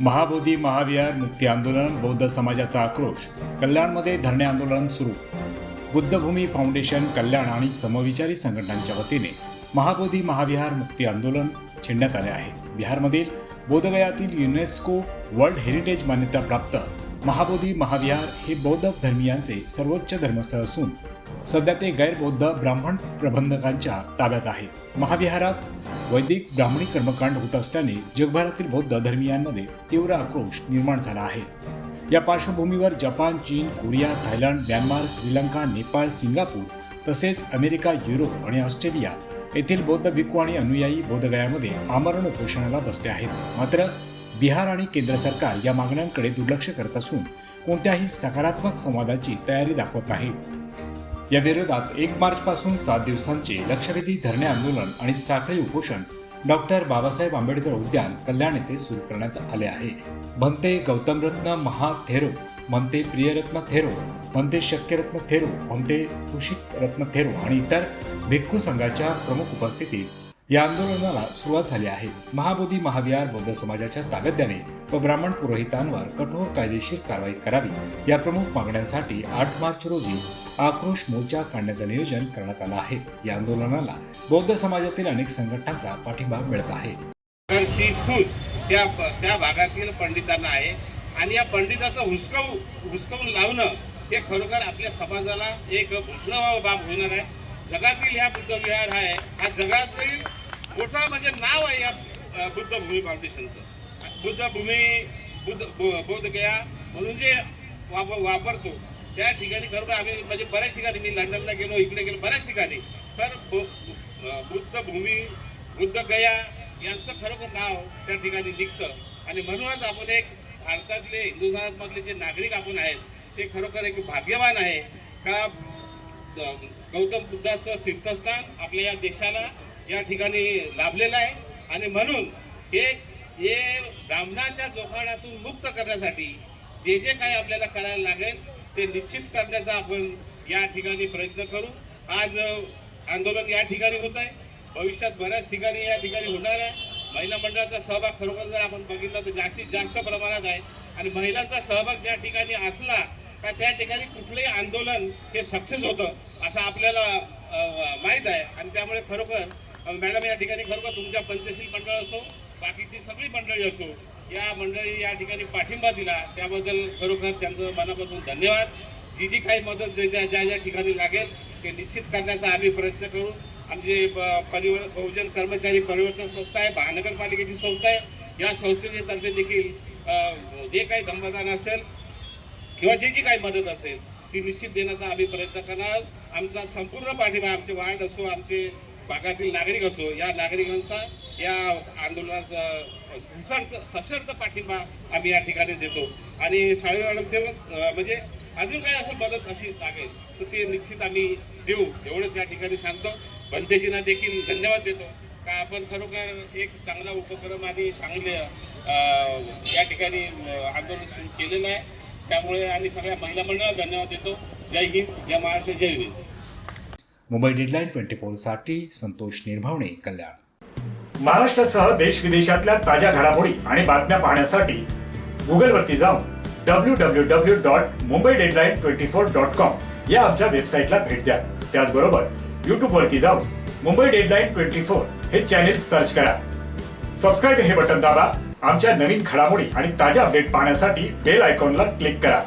महाबोधी महाविहार मुक्ती आंदोलन बौद्ध समाजाचा आक्रोश कल्याणमध्ये धरणे आंदोलन सुरू. बुद्धभूमी फाउंडेशन कल्याण आणि समविचारी संघटनांच्या वतीने महाबोधी महाविहार मुक्ती आंदोलन छेडण्यात आले आहे. बिहारमधील बोधगयातील युनेस्को वर्ल्ड हेरिटेज मान्यताप्राप्त महाबोधी महाविहार हे बौद्ध धर्मियांचे सर्वोच्च धर्मस्थळ असून सध्या ते गैरबौद्ध ब्राह्मण प्रबंधकांच्या ताब्यात आहे. महाविहारात वैदिक ब्राह्मणी कर्मकांड होत असल्याने जगभरातील बौद्ध धर्मियांमध्ये तीव्र आक्रोश निर्माण झाला आहे. या पार्श्वभूमीवर जपान चीन Korea Thailand Myanmar Sri Lanka Nepal Singapore तसेच अमेरिका युरोप आणि ऑस्ट्रेलिया येथील बौद्ध भिक्खू आणि अनुयायी बोधगयामध्ये आमरण उपोषणाला बसले आहेत. मात्र बिहार आणि केंद्र सरकार या मागण्यांकडे दुर्लक्ष करत असून कोणत्याही सकारात्मक संवादाची तयारी दाखवत नाही. या विरोधात एक मार्च पासून सात दिवसांचे लक्षवेधी धरणे आंदोलन आणि साखळी उपोषण डॉक्टर बाबासाहेब आंबेडकर उद्यान कल्याण येथे सुरू करण्यात आले आहे. भंते गौतमरत्न महा थेरो म्हणते प्रियरत्न थेरो म्हणते शक्यरत्न थेरो म्हणते तुषित रत्न थेरो आणि इतर भिक्खू संघाच्या प्रमुख उपस्थितीत या आंदोलनाला सुरुवात झाली आहे. महाबोधी महाविहार बौद्ध समाजाच्या ताब्यात द्यावे व ब्राह्मण पुरोहितांवर कठोर कायदेशीर कारवाई करावी या प्रमुख मागण्यांसाठी आठ मार्च रोजी आक्रोश मोर्चा काढण्याचं नियोजन करण्यात आलं आहे. या आंदोलनाला बौद्ध समाजातील अनेक संघटनांचा पाठिंबा मिळत आहे. त्या त्या भागातील पंडितांना आहे आणि या पंडिताचं हुसकवू हुसकवून लावणं हे खरोखर आपल्या समाजाला एक भूषणावा बाब होणार आहे. जगातील ह्या बुद्ध विहार आहे हा जगातील मोठा म्हणजे नाव आहे या बुद्धभूमी बुद्ध भूमी फाउंडेशनचं. बुद्ध भूमी बुद्ध बो- गया म्हणून जे वापर वापरतो त्या ठिकाणी खरोखर आम्ही म्हणजे बऱ्याच ठिकाणी मी लंडनला गेलो इकडे गेलो बऱ्याच ठिकाणी. तर बु- अ, बुद्ध भूमी बुद्ध गया यांचं खरोखर नाव त्या ठिकाणी निघतं. आणि म्हणूनच आपण एक भारतातले हिंदू जे नागरिक आपण आहेत ते खरोखर एक भाग्यवान आहे. का गौतम बुद्धाचं तीर्थस्थान आपल्या या देशाला या ठिकाणी लाभलेला आहे. आणि म्हणून हे हे ब्राह्मणाच्या जोखाडातून मुक्त करण्यासाठी जे जे काही आपल्याला करायला लागेल ते निश्चित करण्याचा आपण या ठिकाणी प्रयत्न करू. आज आंदोलन या ठिकाणी होत आहे. भविष्यात बऱ्याच ठिकाणी या ठिकाणी होणार आहे. महिला मंडळाचा सहभाग खरोखर जर आपण बघितला तर जास्तीत जास्त प्रमाणात आहे. आणि महिलांचा सहभाग ज्या ठिकाणी असला का त्या ठिकाणी कुठलंही आंदोलन हे सक्सेस होतं असं आपल्याला माहीत आहे. आणि त्यामुळे खरोखर मॅडम या ठिकाणी खरोखर तुमच्या पंचशील मंडळ असो बाकीची सगळी मंडळी असो या मंडळी या ठिकाणी पाठिंबा दिला त्याबद्दल खरोखर त्यांचं मनापासून धन्यवाद. जी जी काही मदत जे- ज्या ज्या ज्या ठिकाणी लागेल ते निश्चित करण्याचा आम्ही प्रयत्न करू. आमची ब- परिवर बहुजन कर्मचारी परिवर्तन संस्था आहे महानगरपालिकेची संस्था आहे. या संस्थेच्या तर्फे देखील जे काही धम्मदान असेल किंवा जी जी काही मदत असेल ती निश्चित देण्याचा आम्ही प्रयत्न करणार आमचा संपूर्ण पाठिंबा आमचे वार्ड असो आमचे भागातील नागरिक असो या नागरिकांचा या आंदोलनास सशर्त सशर्त पाठिंबा आम्ही या ठिकाणी देतो. आणि साळे मॅडम ते म्हणजे अजून काय असं मदत अशी लागेल तर ते निश्चित आम्ही देऊ. एवढंच या ठिकाणी सांगतो. बनतेजींना देखील धन्यवाद देतो. का आपण खरोखर एक चांगला उपक्रम आणि चांगले या ठिकाणी आंदोलन सुरू केलेलं आहे. त्यामुळे आणि सगळ्या महिला मंडळाला धन्यवाद देतो. जय हिंद जय महाराष्ट्र जय हिंद. मुंबई डेडलाईन ट्वेंटी फोरसाठी संतोष निर्भावणे कल्याण. महाराष्ट्रासह देश विदेशातल्या ताज्या घडामोडी आणि बातम्या पाहण्यासाठी गुगलवरती जाऊन W W W dot Mumbai deadline twenty four dot com या आमच्या वेबसाईटला भेट द्या. त्याचबरोबर युट्यूबवरती जाऊन मुंबई डेडलाईन ट्वेंटी फोर हे चॅनेल सर्च करा. सबस्क्राईब हे बटन दाबा. आमच्या नवीन घडामोडी आणि ताज्या अपडेट पाहण्यासाठी बेल आयकॉनला क्लिक करा.